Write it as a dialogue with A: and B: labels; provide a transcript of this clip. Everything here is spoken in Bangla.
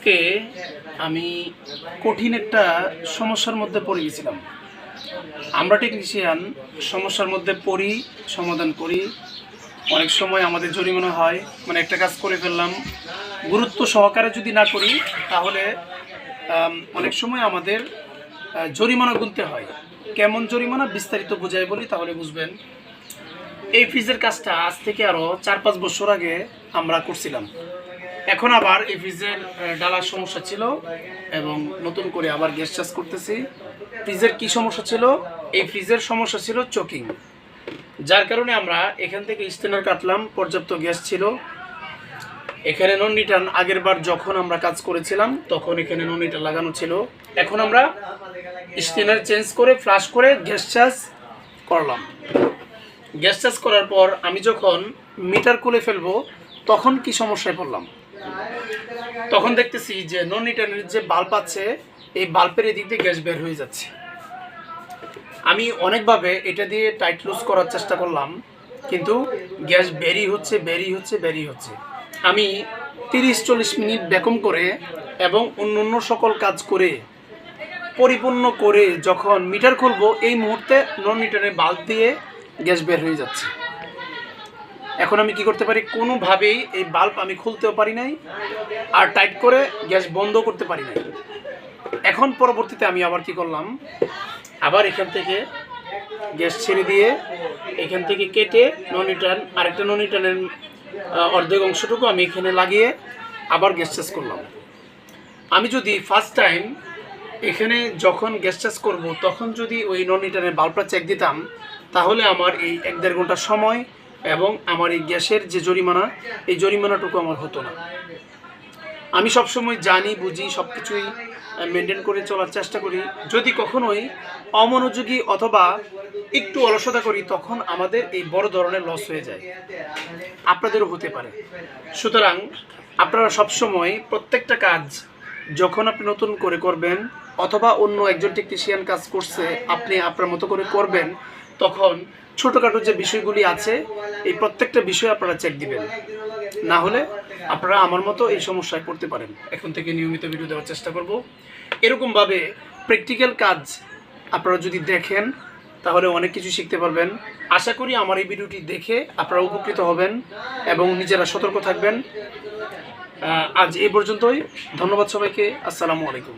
A: আজকে আমি কঠিন একটা সমস্যার মধ্যে পড়ে গেছিলাম। আমরা টেকনিশিয়ান সমস্যার মধ্যে পড়ি, সমাধান করি। অনেক সময় আমাদের জরিমানা হয় মানে একটা কাজ করে ফেললাম। গুরুত্ব সহকারে যদি না করি, তাহলে অনেক সময় আমাদের জরিমানা গুনতে হয়। কেমন জরিমানা, বিস্তারিত বোঝাই বলি, তাহলে বুঝবেন। এই ফ্রিজের কাজটা আজ থেকে আরও চার পাঁচ বছর আগে আমরা করছিলাম। এখন আবার এই ফ্রিজের ডালার সমস্যা ছিল এবং নতুন করে আবার গ্যাস চার্জ করতেছি। ফ্রিজের কি সমস্যা ছিল? এই ফ্রিজের সমস্যা ছিল চকিং। যার কারণে আমরা এখান থেকে স্টেনার কাটলাম, পর্যাপ্ত গ্যাস ছিল। এখানে নন রিটার্ন আগের বার যখন আমরা কাজ করেছিলাম, তখন এখানে নন রিটার্ন লাগানো ছিল। এখন আমরা স্টেনার চেঞ্জ করে, ফ্লাশ করে গ্যাস চার্জ করলাম। গ্যাস চার্জ করার পর আমি যখন মিটার খুলে ফেলব, তখন কি সমস্যায় পড়লাম? তখন দেখতেছি যে নন রিটার্নের যে বাল্ব আছে, এই বাল্বের এদিক দিয়ে গ্যাস বের হয়ে যাচ্ছে। আমি অনেকভাবে এটা দিয়ে টাইট লুজ করার চেষ্টা করলাম, কিন্তু গ্যাস বেরি হচ্ছে বেরি হচ্ছে বেরি হচ্ছে। আমি তিরিশ চল্লিশ মিনিট ব্যাকম করে এবং অন্য অন্য সকল কাজ করে, পরিপূর্ণ করে যখন মিটার খুলবো, এই মুহূর্তে নন মিটারের বাল্ব দিয়ে গ্যাস বের হয়ে যাচ্ছে। এখন আমি কি করতে পারি? কোনোভাবেই এই বাল্ব আমি খুলতেও পারি নাই আর টাইট করে গ্যাস বন্ধ করতে পারি নাই। এখন পরবর্তীতে আমি আবার কি করলাম? আবার এখান থেকে গ্যাস ছেড়ে দিয়ে এখান থেকে কেটে নন রিটার্ন আরেকটা নন রিটার্নের অর্ধেক অংশটুকু আমি এখানে লাগিয়ে আবার গ্যাস চার্জ করলাম। আমি যদি ফার্স্ট টাইম এখানে যখন গ্যাস চার্জ করব, তখন যদি ওই নন রিটার্নের বাল্বটা চেক দিতাম, তাহলে আমার এই এক দেড় ঘণ্টা সময় এবং আমার এই গ্যাসের যে জরিমানা, এই জরিমানাটুকু আমার হতো না। আমি সবসময় জানি, বুঝি সব কিছুই মেনটেন করে চলার চেষ্টা করি। যদি কখনোই অমনোযোগী অথবা একটু অলসতা করি, তখন আমাদের এই বড় ধরনের লস হয়ে যায়। আপনাদেরও হতে পারে। সুতরাং আপনারা সবসময় প্রত্যেকটা কাজ যখন আপনি নতুন করে করবেন, অথবা অন্য একজন টেকনিশিয়ান কাজ করছে, আপনি আপনার মতো করে করবেন তখন ছোটোখাটো যে বিষয়গুলি আছে, এই প্রত্যেকটা বিষয় আপনারা চেক দিবেন। না হলে আপনারা আমার মতো এই সমস্যায় পড়তে পারেন। এখন থেকে নিয়মিত ভিডিও দেওয়ার চেষ্টা করব। এরকমভাবে প্র্যাকটিক্যাল কাজ আপনারা যদি দেখেন, তাহলে অনেক কিছু শিখতে পারবেন। আশা করি আমার এই ভিডিওটি দেখে আপনারা উপকৃত হবেন এবং নিজেরা সতর্ক থাকবেন। আজ এই পর্যন্তই। ধন্যবাদ সবাইকে। আসসালামু আলাইকুম।